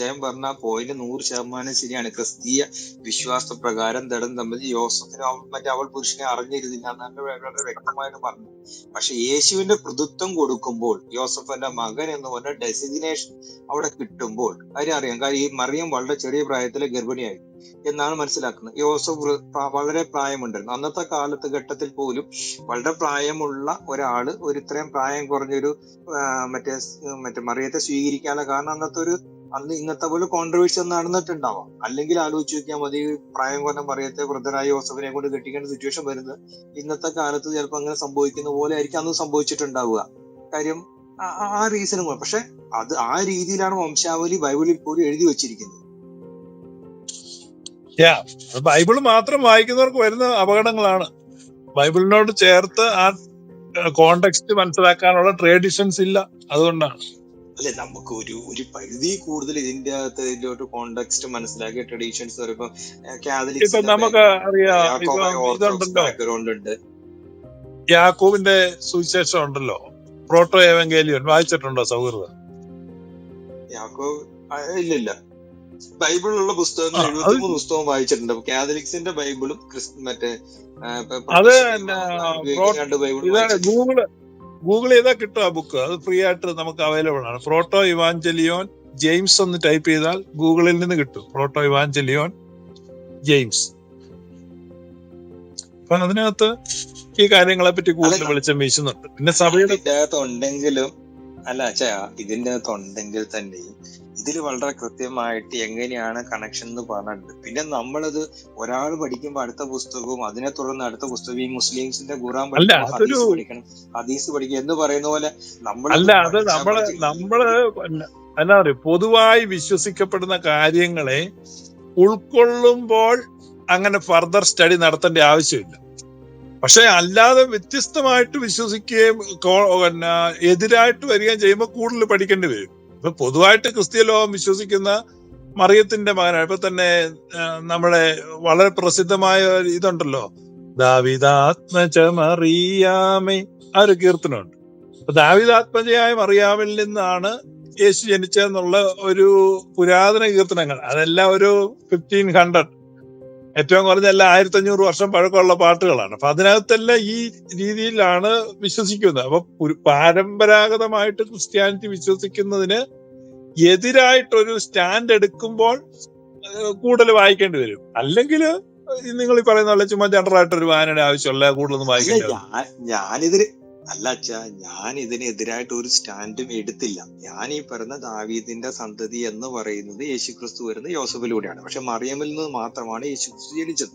അച്ഛൻ പറഞ്ഞ പോയിന്റ് നൂറ് ശതമാനം ശരിയാണ്. ക്രിസ്തീയ വിശ്വാസ പ്രകാരം ദടം തമ്മിൽ യോസഫിന് മറ്റേ അവൾ പുരുഷനെ അറിഞ്ഞിരുന്നില്ല എന്നാണ് വളരെ വ്യക്തമായിട്ട് പറഞ്ഞു. പക്ഷെ യേശുവിന്റെ പ്രതിത്വം കൊടുക്കുമ്പോൾ യോസഫിന്റെ മകൻ എന്ന് പറഞ്ഞ ഡെസിഗ്നേഷൻ അവിടെ കിട്ടുമ്പോൾ അറിയാം. കാര്യം ഈ മറിയം വളരെ ചെറിയ പ്രായത്തിൽ ഗർഭിണിയായി. എന്നാണ് മനസ്സിലാക്കുന്നത്. യോസഫ് വളരെ പ്രായമുണ്ടായിരുന്നു. അന്നത്തെ കാലത്ത് ഘട്ടത്തിൽ പോലും വളരെ പ്രായമുള്ള ഒരാൾ ഒരു ഇത്രയും പ്രായം കുറഞ്ഞൊരു മറ്റേ മറ്റേ മറിയത്തെ സ്വീകരിക്കാനുള്ള കാരണം അന്നത്തെ ഒരു അന്ന് ഇന്നത്തെ പോലെ കോൺട്രവേഴ്സി നടന്നിട്ടുണ്ടാവാം. അല്ലെങ്കിൽ ആലോചിച്ച് നോക്കിയാൽ മതി പ്രായം കൊല്ലം പറയത്തെ വൃദ്ധരായ യോസഫിനെ കൊണ്ട് കെട്ടിക്കേണ്ട സിറ്റുവേഷൻ വരുന്നത് ഇന്നത്തെ കാലത്ത് ചിലപ്പോൾ അങ്ങനെ സംഭവിക്കുന്ന പോലെ ആയിരിക്കും അന്ന് സംഭവിച്ചിട്ടുണ്ടാവുക. കാര്യം ആ റീസണും കൂടെ പക്ഷെ അത് ആ രീതിയിലാണ് വംശാവലി ബൈബിളിൽ പോലും എഴുതി വെച്ചിരിക്കുന്നത്. യാ ബൈബിൾ മാത്രം വായിക്കുന്നവർക്ക് വരുന്ന അപകടങ്ങളാണ്. ബൈബിളിനോട് ചേർത്ത് ആ കോണ്ടെക്സ്റ്റ് മനസ്സിലാക്കാനുള്ള ട്രേഡിഷൻസ് ഇല്ല. അതുകൊണ്ടാണ്. അല്ലെ നമുക്ക് ഒരു ഒരു പരിധി കൂടുതൽ ഇതിന്റെ അകത്ത് ഇതിലോട്ട് കോണ്ടെക്സ്റ്റ് മനസ്സിലാക്കിയ ട്രഡീഷൻസ് പറയുമ്പോൾ കാതലിക്സ് നമുക്ക് ബാക്ക്ഗ്രൗണ്ട് ഉണ്ട്. യാക്കൂബിന്റെ സുവിശേഷം ഉണ്ടല്ലോ. പ്രോട്ടോ ഏവങ്കേലിയൻ വായിച്ചിട്ടുണ്ടോ സൗഹൃദ? യാക്കോ ഇല്ലില്ല ഇല്ല ഇല്ല. ബൈബിളിലുള്ള പുസ്തകങ്ങൾ എഴുപത്തിമൂന്ന് പുസ്തകം വായിച്ചിട്ടുണ്ട്. കാതലിക്സിന്റെ ബൈബിളും മറ്റേ അത് ഗൂഗിൾ ഗൂഗിൾ ചെയ്താൽ കിട്ടും ആ ബുക്ക് അത് ഫ്രീ ആയിട്ട് നമുക്ക് അവൈലബിൾ ആണ്. പ്രോട്ടോ ഇവാഞ്ചലിയോൻ ജെയിംസ് ഒന്ന് ടൈപ്പ് ചെയ്താൽ ഗൂഗിളിൽ നിന്ന് കിട്ടും. പ്രോട്ടോ ഇവാഞ്ചലിയോൻ ജെയിംസ് അപ്പൊ അതിനകത്ത് ഈ കാര്യങ്ങളെ പറ്റി കൂടുതൽ വെളിച്ചം വീശുന്നുണ്ട്. പിന്നെ സഭയുടെ ഉണ്ടെങ്കിലും അല്ല ഇതിന്റെ അകത്ത് ഉണ്ടെങ്കിൽ തന്നെയും ഇതിൽ വളരെ കൃത്യമായിട്ട് എങ്ങനെയാണ് കണക്ഷൻ എന്ന് പറഞ്ഞിട്ടുണ്ട്. പിന്നെ നമ്മളത് ഒരാൾ പഠിക്കുമ്പോൾ അടുത്ത പുസ്തകവും അതിനെ തുടർന്ന് അടുത്ത പുസ്തകം ഈ മുസ്ലിംസിന്റെ ഖുറാൻ പഠിക്കണം ഹദീസ് പഠിക്കണം. ഹദീസ് എന്ന് പറയുന്ന പോലെ നമ്മൾ അല്ല അത് നമ്മൾ നമ്മൾ എന്നാ പറയുക പൊതുവായി വിശ്വസിക്കപ്പെടുന്ന കാര്യങ്ങളെ ഉൾക്കൊള്ളുമ്പോൾ അങ്ങനെ ഫർദർ സ്റ്റഡി നടത്തേണ്ട ആവശ്യമില്ല. പക്ഷെ അല്ലാതെ വ്യത്യസ്തമായിട്ട് വിശ്വസിക്കുകയും പിന്നെ എതിരായിട്ട് വരികയും ചെയ്യുമ്പോൾ കൂടുതൽ പഠിക്കേണ്ടി വരും. ഇപ്പൊ പൊതുവായിട്ട് ക്രിസ്തീയ ലോകം വിശ്വസിക്കുന്ന മറിയത്തിന്റെ മകനാണ്. ഇപ്പൊ തന്നെ നമ്മുടെ വളരെ പ്രസിദ്ധമായ ഇതുണ്ടല്ലോ. ദാവിദാത്മജ മറിയാമേ ആ ഒരു കീർത്തനമുണ്ട്. അപ്പൊ ദാവിദാത്മജയായ മറിയാമിൽ നിന്നാണ് യേശു ജനിച്ചതെന്നുള്ള ഒരു പുരാതന കീർത്തനങ്ങൾ. അതെല്ലാം ഒരു ഫിഫ്റ്റീൻ ഹൺഡ്രഡ് ഏറ്റവും കുറഞ്ഞല്ല ആയിരത്തി അഞ്ഞൂറ് വർഷം പഴക്കമുള്ള പാട്ടുകളാണ്. അപ്പൊ അതിനകത്തെല്ലാം ഈ രീതിയിലാണ് വിശ്വസിക്കുന്നത്. അപ്പൊ പുരു- പരമ്പരാഗതമായിട്ട് ക്രിസ്ത്യാനിറ്റി വിശ്വസിക്കുന്നതിന് എതിരായിട്ടൊരു സ്റ്റാൻഡ് എടുക്കുമ്പോൾ കൂടുതൽ വായിക്കേണ്ടി വരും. അല്ലെങ്കിൽ നിങ്ങൾ ഈ പറയുന്ന പോലെ ചുമ്മാ ജനറൽ ആയിട്ട് ഒരു വായനയുടെ ആവശ്യമല്ല കൂടുതലൊന്നും അല്ല വായിക്കേണ്ടി വരും ഞാൻ ഞാനിതിന് അല്ല അച്ഛാ ഞാൻ ഇതിനെതിരായിട്ട് ഒരു സ്റ്റാൻഡും എടുത്തില്ല. ഞാൻ ഈ പറഞ്ഞ ദാവീദിന്റെ സന്തതി എന്ന് പറയുന്നത് യേശുക്രിസ്തു വരുന്ന യോസഫിലൂടെയാണ്. പക്ഷെ മറിയമിൽ നിന്ന് മാത്രമാണ് യേശുക്രിസ്തു ജനിച്ചത്.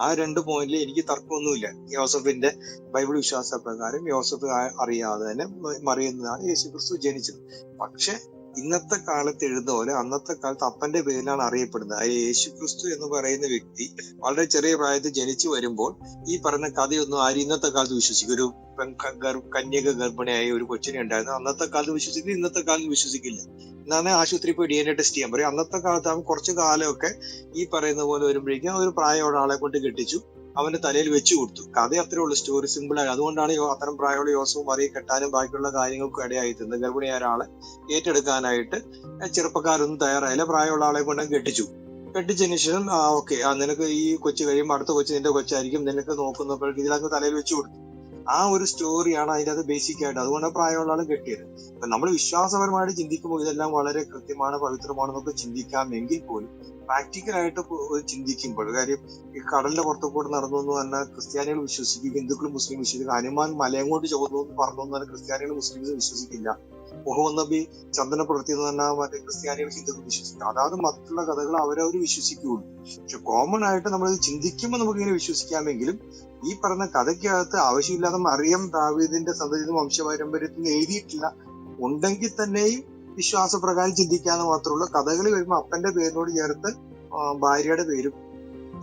ആ രണ്ട് പോയിന്റിൽ എനിക്ക് തർക്കമൊന്നുമില്ല. യോസഫിന്റെ ബൈബിൾ വിശ്വാസ പ്രകാരം യോസഫ് അറിയാതെ തന്നെ മറിയുന്നതാണ് യേശുക്രിസ്തു ജനിച്ചത്. പക്ഷെ ഇന്നത്തെ കാലത്ത് എഴുതുന്ന പോലെ അന്നത്തെ കാലത്ത് അപ്പന്റെ പേരിലാണ് അറിയപ്പെടുന്നത്. ആ യേശുക്രിസ്തു എന്ന് പറയുന്ന വ്യക്തി വളരെ ചെറിയ പ്രായത്തിൽ ജനിച്ചു വരുമ്പോൾ ഈ പറഞ്ഞ കഥയൊന്നും ആരും ഇന്നത്തെ കാലത്ത് വിശ്വസിക്കും ഒരു കന്യക ഗർഭിണിയായ ഒരു കൊച്ചിനെ ഉണ്ടായിരുന്നു. അന്നത്തെ കാലത്ത് വിശ്വസിക്കില്ല ഇന്നത്തെ കാലത്ത് വിശ്വസിക്കില്ല. എന്നാണ് ആശുപത്രി പോയി ഡി എൻ എ ടെസ്റ്റ് ചെയ്യാൻ പറയും അന്നത്തെ കാലത്ത് അവൻ കുറച്ച് കാലമൊക്കെ ഈ പറയുന്ന പോലെ വരുമ്പോഴേക്കും ഒരു പ്രായമുള്ള ആളെ കൊണ്ട് കെട്ടിച്ചു. അവന്റെ തലയിൽ വെച്ചു കൊടുത്തു. കഥ അത്രേ ഉള്ളൂ. സ്റ്റോറി സിമ്പിൾ ആയി. അതുകൊണ്ടാണ് അത്തരം പ്രായമുള്ള യോസവും മറിയെ കെട്ടാനും ബാക്കിയുള്ള കാര്യങ്ങൾക്കും ഇടയായി തീർന്നത്. ഗർഭിണിയായ ഒരാളെ ഏറ്റെടുക്കാനായിട്ട് ചെറുപ്പക്കാരൊന്നും തയ്യാറായില്ല. പ്രായമുള്ള ആളെ കൊണ്ട് കെട്ടിച്ചു. കെട്ടിച്ചതിന് ശേഷം ആ ഓക്കെ. ആ നിനക്ക് ഈ കൊച്ചു കഴിയുമ്പോൾ അടുത്ത കൊച്ചു നിന്റെ കൊച്ചായിരിക്കും. നിനക്ക് നോക്കുന്ന ഇതിലങ്ങ് തലയിൽ വെച്ചു കൊടുത്തു ആ ഒരു സ്റ്റോറിയാണ് അതിന്റെ അത് ബേസിക് ആയിട്ട് അതുകൊണ്ടാണ് പ്രായമുള്ള ആൾ കെട്ടിയത്. നമ്മൾ വിശ്വാസപരമായിട്ട് ചിന്തിക്കുമ്പോൾ ഇതെല്ലാം വളരെ കൃത്യമാണ് പവിത്രമാണെന്നൊക്കെ ചിന്തിക്കാമെങ്കിൽ പോലും പ്രാക്ടിക്കൽ ആയിട്ട് ചിന്തിക്കുമ്പോൾ കാര്യം ഈ കടലിന്റെ പുറത്തു കൂടെ നടന്നു എന്ന് പറഞ്ഞാൽ ക്രിസ്ത്യാനികൾ വിശ്വസിക്കും ഹിന്ദുക്കളും മുസ്ലിം വിശ്വസിക്കും. ഹനുമാൻ മലയങ്ങോട്ട് ചുവന്നു എന്ന് പറഞ്ഞു എന്ന് പറഞ്ഞാൽ ക്രിസ്ത്യാനികൾ മുസ്ലിംസ് വിശ്വസിക്കില്ല. മുഹമ്മദ് നബി ചന്ദന പ്രവൃത്തി എന്ന് പറഞ്ഞാൽ മറ്റേ ക്രിസ്ത്യാനികൾ ഹിന്ദുക്കൾ വിശ്വസിക്കും അതാത് മറ്റുള്ള കഥകൾ അവരവർ വിശ്വസിക്കുകയുള്ളൂ. പക്ഷെ കോമൺ ആയിട്ട് നമ്മൾ ചിന്തിക്കുമ്പോൾ നമുക്ക് ഇങ്ങനെ വിശ്വസിക്കാമെങ്കിലും ഈ പറഞ്ഞ കഥയ്ക്കകത്ത് ആവശ്യമില്ലാതെ മറിയം ദാവീദിന്റെ സന്തതിയും വംശപാരമ്പര്യത്തിൽ എഴുതിയിട്ടില്ല. ഉണ്ടെങ്കിൽ തന്നെയും വിശ്വാസപ്രകാരം ചിന്തിക്കാന്ന് മാത്രമുള്ള കഥകളി വരുമ്പോൾ അപ്പന്റെ പേരിനോട് ചേർത്ത് ഭാര്യയുടെ പേരും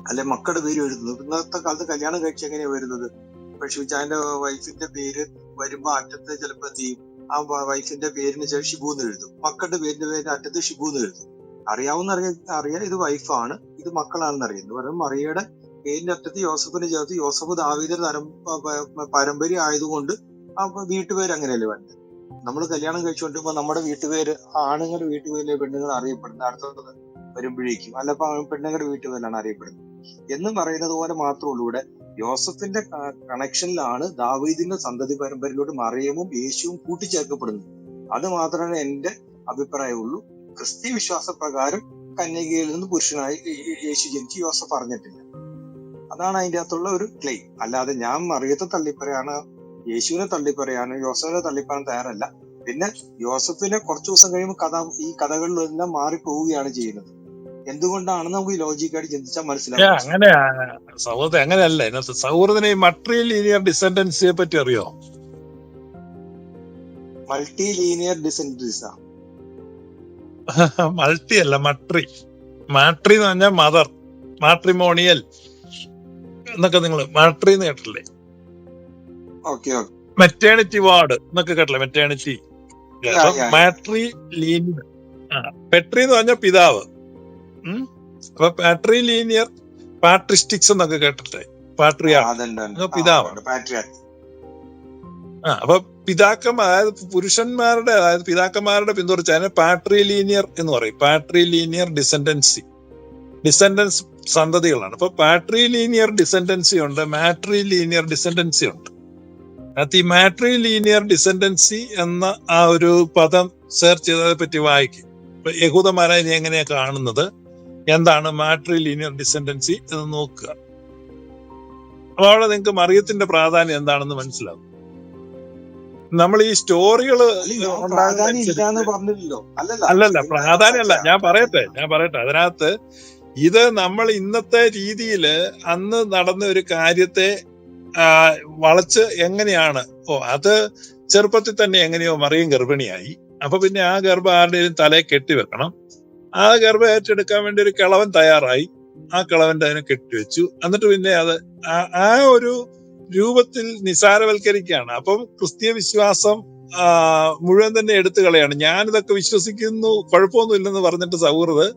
അല്ലെ മക്കളുടെ പേരും എഴുതുന്നു ഇന്നത്തെ കാലത്ത് കല്യാണം കഴിച്ച് എങ്ങനെയാ വരുന്നത്? ഇപ്പൊ ഷിജാന്റെ വൈഫിന്റെ പേര് വരുമ്പോ അറ്റത്ത് ചിലപ്പോ എന്ത് ചെയ്യും? ആ വൈഫിന്റെ പേരിന് ശേഷം ഷിബു എന്ന് എഴുതും. മക്കളുടെ പേരിന്റെ പേരിന് അറ്റത്ത് ഷിബു എന്ന് എഴുതും. അറിയാവുന്ന അറിയാ അറിയാം ഇത് വൈഫാണ് ഇത് മക്കളാണെന്ന് അറിയുന്നു. പറയുമ്പോൾ മറിയയുടെ പേരിന്റെ അറ്റത്ത് യോസഫിന് ചേർത്ത് യോസഫ് ദാവീദിന്റെ തരം പാരമ്പര്യം ആയതുകൊണ്ട് ആ വീട്ടുപേര് അങ്ങനെയല്ലേ വേണ്ടത് നമ്മൾ കല്യാണം കഴിച്ചുകൊണ്ടിരുമ്പോ നമ്മുടെ വീട്ടുപേര് ആണുങ്ങളുടെ വീട്ടുപേരിലെ പെണ്ണുങ്ങൾ അറിയപ്പെടുന്നത് അടുത്തത് വരുമ്പോഴേക്കും. അല്ലപ്പോ പെണ്ണുങ്ങളുടെ വീട്ടുപേരിലാണ് അറിയപ്പെടുന്നത്. എന്ന് പറയുന്നത് പോലെ മാത്രമേ ഉള്ളൂ. ഇവിടെ യോസഫിന്റെ കണക്ഷനിലാണ് ദാവീദിന്റെ സന്തതി പരമ്പരയിലൂടെ മറിയമും യേശുവും കൂട്ടിച്ചേർക്കപ്പെടുന്നത്. അത് മാത്രമേ എന്റെ അഭിപ്രായമുള്ളൂ. ക്രിസ്ത്യ വിശ്വാസ പ്രകാരം കന്യകയിൽ നിന്ന് പുരുഷനായി യേശു ജനിച്ച് യോസഫ് അറിഞ്ഞിട്ടില്ല. അതാണ് അതിന്റെ അകത്തുള്ള ഒരു ക്ലെയിം അല്ലാതെ ഞാൻ മറിയത്തെ തള്ളിപ്പറയാണ് യേശുവിനെ തള്ളിപ്പറയാനും യോസഫിനെ തള്ളിപ്പറയാൻ തയ്യാറല്ല. പിന്നെ യോസഫിനെ കുറച്ചു ദിവസം കഴിയുമ്പോൾ കഥ ഈ കഥകളിലെല്ലാം മാറിപ്പോവുകയാണ് ചെയ്യുന്നത്. എന്തുകൊണ്ടാണെന്ന് നമുക്ക് ഈ ലോജിക്കായിട്ട് ചിന്തിച്ചാൽ മനസ്സിലാക്കാം അങ്ങനെ സൗഹൃദം അങ്ങനെയല്ല. ഇതിനകത്ത് സൗഹൃദത്തിന് മട്രിയൽ ലീനിയർ ഡിസെൻഡൻസിയെ പറ്റി അറിയോ? മൾട്ടി ലീനിയർ ഡിസെൻഡൻസ് മൾട്ടി അല്ല മട്രി മാട്രി എന്ന് പറഞ്ഞാൽ മദർ മാട്രിമോണിയൽ എന്നൊക്കെ നിങ്ങൾ മാട്രി എന്ന് കേട്ടില്ലേ മെറ്റേണിറ്റി വാർഡ് എന്നൊക്കെ കേട്ടില്ല? മെറ്റേണിറ്റി. മാട്രി ലീനിയർ പെട്രി എന്ന് പറഞ്ഞ പിതാവ്. അപ്പൊ പാട്രി ലീനിയർ പാട്രിസ്റ്റിക്സ് എന്നൊക്കെ കേട്ടിട്ടെ? പാട്രിയാ പിതാവ്. ആ അപ്പൊ പിതാക്കന്മാർ അതായത് പുരുഷന്മാരുടെ അതായത് പിതാക്കന്മാരുടെ പിന്തുടർച്ച അതിനെ പാട്രി ലീനിയർ എന്ന് പറയും. പാട്രി ലീനിയർ ഡിസെൻഡൻസി ഡിസെൻഡൻസ് സന്തതികളാണ്. അപ്പൊ പാട്രി ലീനിയർ ഡിസെൻഡൻസി ഉണ്ട് മാട്രി ലീനിയർ ഡിസെൻഡൻസി ഉണ്ട്. അതിനകത്ത് ഈ മാട്രി ലീനിയർ ഡിസെൻഡൻസി എന്ന ആ ഒരു പദം സെർച്ച് ചെയ്തതിനെ പറ്റി വായിക്കും. ഇപ്പൊ യഹൂദന്മാരെ ഇനി എങ്ങനെയാ കാണുന്നത്? എന്താണ് മാട്രി ലീനിയർ ഡിസെൻഡൻസി എന്ന് നോക്കുക. അപ്പൊ അവിടെ നിങ്ങൾക്ക് മറിയത്തിന്റെ പ്രാധാന്യം എന്താണെന്ന് മനസ്സിലാവും. നമ്മൾ ഈ സ്റ്റോറികൾ അല്ലല്ല. പ്രാധാന്യമല്ല. ഞാൻ പറയട്ടെ ഞാൻ പറയട്ടെ. അതിനകത്ത് ഇത് നമ്മൾ ഇന്നത്തെ രീതിയിൽ അന്ന് നടന്ന ഒരു കാര്യത്തെ വളച്ച് എങ്ങനെയാണ്? ഓ അത് ചെറുപ്പത്തിൽ തന്നെ എങ്ങനെയോ മറിയും ഗർഭിണിയായി. അപ്പൊ പിന്നെ ആ ഗർഭം ആരുടെയും തലയെ കെട്ടിവെക്കണം ആ ഗർഭം ഏറ്റെടുക്കാൻ വേണ്ടി ഒരു കിളവൻ തയ്യാറായി. ആ കിളവന്റെ അതിനെ കെട്ടിവെച്ചു എന്നിട്ട് പിന്നെ അത് ആ- ഒരു രൂപത്തിൽ നിസാരവൽക്കരിക്കുകയാണ്. അപ്പം ക്രിസ്തീയ വിശ്വാസം മുഴുവൻ തന്നെ എടുത്തു കളയാണ്. ഞാനിതൊക്കെ വിശ്വസിക്കുന്നു കുഴപ്പമൊന്നുമില്ലെന്ന് പറഞ്ഞിട്ട് സൗഹൃദ്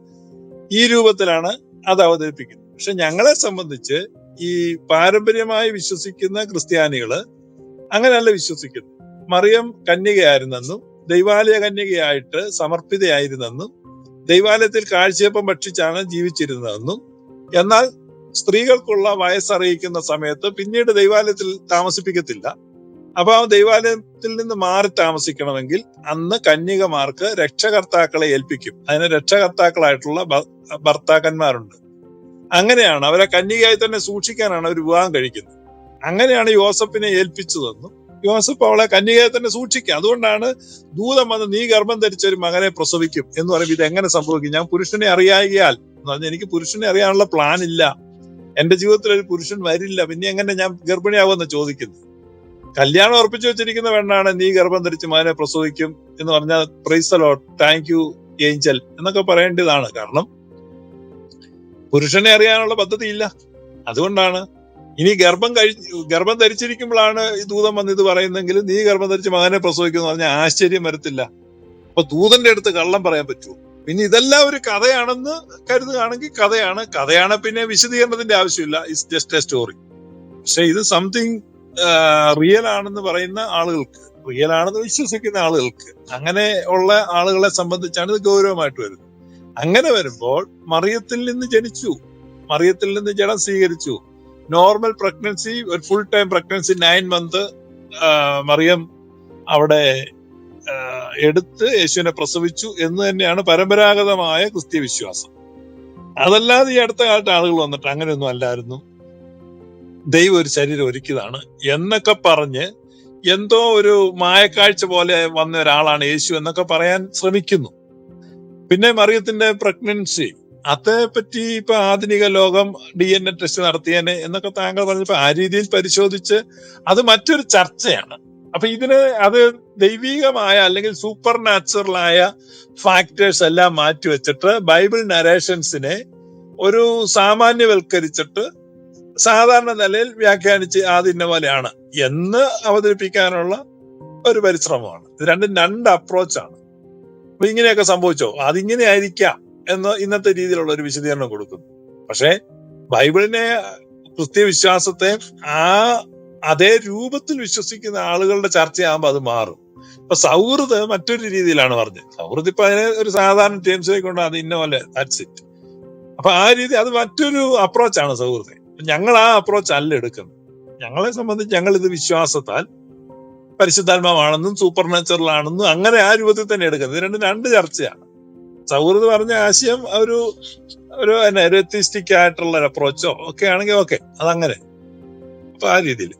ഈ രൂപത്തിലാണ് അത് അവതരിപ്പിക്കുന്നത്. പക്ഷെ ഞങ്ങളെ സംബന്ധിച്ച് ഈ പാരമ്പര്യമായി വിശ്വസിക്കുന്ന ക്രിസ്ത്യാനികൾ അങ്ങനെയല്ല വിശ്വസിക്കുന്നു മറിയം കന്യകയായിരുന്നെന്നും ദൈവാലയ കന്യകയായിട്ട് സമർപ്പിതയായിരുന്നെന്നും ദൈവാലയത്തിൽ കാഴ്ചയപ്പം ഭക്ഷിച്ചാണ് ജീവിച്ചിരുന്നതെന്നും എന്നാൽ സ്ത്രീകൾക്കുള്ള വയസ്സറിയിക്കുന്ന സമയത്ത് പിന്നീട് ദൈവാലയത്തിൽ താമസിപ്പിക്കത്തില്ല. അപ്പൊ ആ ദൈവാലയത്തിൽ നിന്ന് മാറി താമസിക്കണമെങ്കിൽ അന്ന് കന്യകമാർക്ക് രക്ഷകർത്താക്കളെ ഏൽപ്പിക്കും. അതിന് രക്ഷകർത്താക്കളായിട്ടുള്ള ഭർത്താക്കന്മാരുണ്ട്. അങ്ങനെയാണ് അവരെ കന്യകയായി തന്നെ സൂക്ഷിക്കാനാണ് അവർ വിവാഹം കഴിക്കുന്നത്. അങ്ങനെയാണ് യോസഫിനെ ഏൽപ്പിച്ചതെന്നും യോസഫ് അവളെ കന്യകയെ തന്നെ സൂക്ഷിക്കുക. അതുകൊണ്ടാണ് ദൂതം വന്ന് നീ ഗർഭം ധരിച്ച ഒരു മകനെ പ്രസവിക്കും എന്ന് പറയുമ്പോൾ ഇത് എങ്ങനെ സംഭവിക്കും? ഞാൻ പുരുഷനെ അറിയായികയാൽ. എന്ന് പറഞ്ഞാൽ എനിക്ക് പുരുഷനെ അറിയാനുള്ള പ്ലാൻ ഇല്ല. എന്റെ ജീവിതത്തിൽ ഒരു പുരുഷൻ വരില്ല. പിന്നെ എങ്ങനെ ഞാൻ ഗർഭിണിയാവുമെന്ന് ചോദിക്കുന്നു കല്യാണം ഉറപ്പിച്ചു വെച്ചിരിക്കുന്ന പെണ്ണാണ് നീ ഗർഭം ധരിച്ച് മകനെ പ്രസവിക്കും എന്ന് പറഞ്ഞാൽ പ്രൈസലോ താങ്ക് യു ഏഞ്ചൽ എന്നൊക്കെ പറയേണ്ടതാണ്. കാരണം പുരുഷനെ അറിയാനുള്ള പദ്ധതി ഇല്ല അതുകൊണ്ടാണ് ഇനി ഗർഭം കഴി ഗർഭം ധരിച്ചിരിക്കുമ്പോഴാണ് ഈ ദൂതം വന്ന് ഇത് പറയുന്നെങ്കിൽ നീ ഗർഭം ധരിച്ച് മകനെ പ്രസവിക്കുന്നു പറഞ്ഞാൽ ആശ്ചര്യം വരത്തില്ല. അപ്പൊ ദൂതന്റെ അടുത്ത് കള്ളം പറയാൻ പറ്റുമോ? പിന്നെ ഇതെല്ലാം ഒരു കഥയാണെന്ന് കരുതുകയാണെങ്കിൽ കഥയാണ്. കഥയാണ് പിന്നെ വിശദീകരണത്തിന്റെ ആവശ്യമില്ല. ഇറ്റ്സ് ജസ്റ്റ് എ സ്റ്റോറി പക്ഷെ ഇത് സംതിങ് റിയൽ ആണെന്ന് പറയുന്ന ആളുകൾക്ക് റിയൽ ആണെന്ന് വിശ്വസിക്കുന്ന ആളുകൾക്ക് അങ്ങനെ ഉള്ള ആളുകളെ സംബന്ധിച്ചാണ് ഇത് ഗൗരവമായിട്ട് വരുന്നത്. അങ്ങനെ വരുമ്പോൾ മറിയത്തിൽ നിന്ന് ജനിച്ചു. മറിയത്തിൽ നിന്ന് ജനം സ്വീകരിച്ചു. നോർമൽ പ്രഗ്നൻസി ഒരു full time pregnancy nine month Mariyam അവിടെ എടുത്ത് യേശുവിനെ പ്രസവിച്ചു എന്ന് തന്നെയാണ് പരമ്പരാഗതമായ ക്രിസ്ത്യ വിശ്വാസം അതല്ലാതെ ഈ അടുത്ത കാലത്ത് ആളുകൾ വന്നിട്ട് അങ്ങനെയൊന്നും അല്ലായിരുന്നു. ദൈവം ഒരു ശരീരം ഒരുക്കിയതാണ് എന്നൊക്കെ പറഞ്ഞ് എന്തോ ഒരു മായക്കാഴ്ച പോലെ വന്ന ഒരാളാണ് യേശു എന്നൊക്കെ പറയാൻ ശ്രമിക്കുന്നു. പിന്നെ മറിയത്തിന്റെ പ്രഗ്നൻസി അതേപ്പറ്റി ഇപ്പൊ ആധുനിക ലോകം ഡി എൻ എ ടെസ്റ്റ് നടത്തിയേനെ എന്നൊക്കെ താങ്കൾ പറഞ്ഞപ്പോ ആ രീതിയിൽ പരിശോധിച്ച് അത് മറ്റൊരു ചർച്ചയാണ്. അപ്പൊ ഇതിന് അത് ദൈവികമായ അല്ലെങ്കിൽ സൂപ്പർ നാച്ചുറൽ ആയ ഫാക്ടേഴ്സ് എല്ലാം മാറ്റിവെച്ചിട്ട് ബൈബിൾ നരേഷൻസിനെ ഒരു സാമാന്യവൽക്കരിച്ചിട്ട് സാധാരണ നിലയിൽ വ്യാഖ്യാനിച്ച് ആദിന്ന പോലെയാണ് എന്ന് അവതരിപ്പിക്കാനുള്ള ഒരു പരിശ്രമമാണ്. ഇത് രണ്ടും രണ്ട് അപ്രോച്ചാണ് അപ്പൊ ഇങ്ങനെയൊക്കെ സംഭവിച്ചോ? അതിങ്ങനെ ആയിരിക്കാം എന്ന് ഇന്നത്തെ രീതിയിലുള്ള ഒരു വിശദീകരണം കൊടുക്കുന്നു. പക്ഷേ ബൈബിളിനെ ക്രിസ്ത്യ വിശ്വാസത്തെ ആ അതേ രൂപത്തിൽ വിശ്വസിക്കുന്ന ആളുകളുടെ ചർച്ചയാകുമ്പോൾ അത് മാറും. അപ്പൊ സൗഹൃദ മറ്റൊരു രീതിയിലാണ് പറഞ്ഞത്. സൗഹൃദ ഇപ്പൊ അതിനെ ഒരു സാധാരണ ടേംസിലേക്ക് കൊണ്ട് അത് ഇന്ന പോലെ ദാറ്റ്സ് ഇറ്റ് അപ്പൊ ആ രീതി അത് മറ്റൊരു അപ്രോച്ചാണ് സൗഹൃദം. ഞങ്ങൾ ആ അപ്രോച്ച് അല്ല എടുക്കുന്നത്. ഞങ്ങളെ സംബന്ധിച്ച് ഞങ്ങൾ ഇത് വിശ്വാസത്താൽ പരിശുദ്ധാത്മാവാണെന്നും സൂപ്പർ നാച്ചുറലാണെന്നും അങ്ങനെ ആ രൂപത്തിൽ തന്നെ എടുക്കുന്നത്. ഇത് രണ്ടും രണ്ട് ചർച്ചയാണ്. സൗഹൃദം പറഞ്ഞ ആശയം ഒരു ഒരു എത്തിസ്റ്റിക് ആയിട്ടുള്ള ഒരു അപ്രോച്ചോ ഒക്കെ ആണെങ്കിൽ ഓക്കെ അതങ്ങനെ. അപ്പൊ ആ രീതിയിൽ.